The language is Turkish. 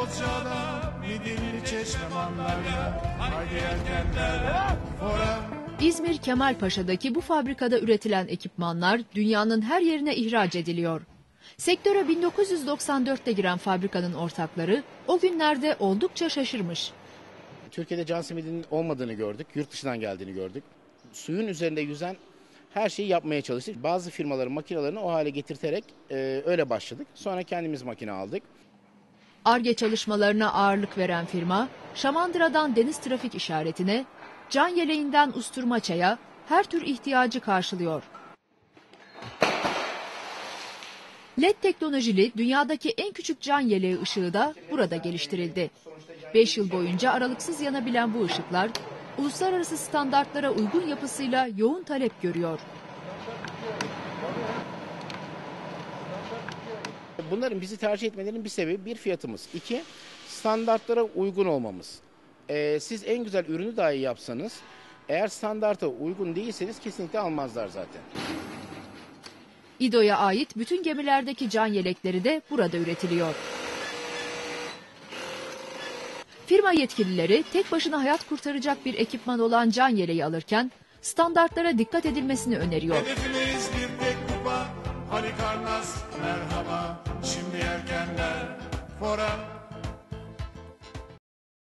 Bozcaada Midilli Çeşme Mandarya Haydi yelkenler Fora İzmir Kemalpaşa'daki bu fabrikada üretilen ekipmanlar dünyanın her yerine ihraç ediliyor. Sektöre 1994'te giren fabrikanın ortakları o günlerde oldukça şaşırmış. Türkiye'de can simidinin olmadığını gördük. Yurt dışından geldiğini gördük. Suyun üzerinde yüzen her şeyi yapmaya çalıştık. Bazı firmaların makinelerini o hale getirterek e, öyle başladık. Sonra kendimiz makine aldık. ARGE çalışmalarına ağırlık veren firma, Şamandıra'dan deniz trafik işaretine, can yeleğinden usturmaçaya her tür ihtiyacı karşılıyor. LED teknolojili dünyadaki en küçük can yeleği ışığı da burada geliştirildi. 5 yıl boyunca aralıksız yanabilen bu ışıklar, uluslararası standartlara uygun yapısıyla yoğun talep görüyor. Bunların bizi tercih etmelerinin bir sebebi bir fiyatımız. iki standartlara uygun olmamız. E, siz en güzel ürünü dahi yapsanız eğer standarta uygun değilseniz kesinlikle almazlar zaten. İDO'ya ait bütün gemilerdeki can yelekleri de burada üretiliyor. Firma yetkilileri tek başına hayat kurtaracak bir ekipman olan can yeleği alırken standartlara dikkat edilmesini öneriyor. Hedefimiz bir tek kupa Halikarnas merhaba. Şimdi yelkenler Fora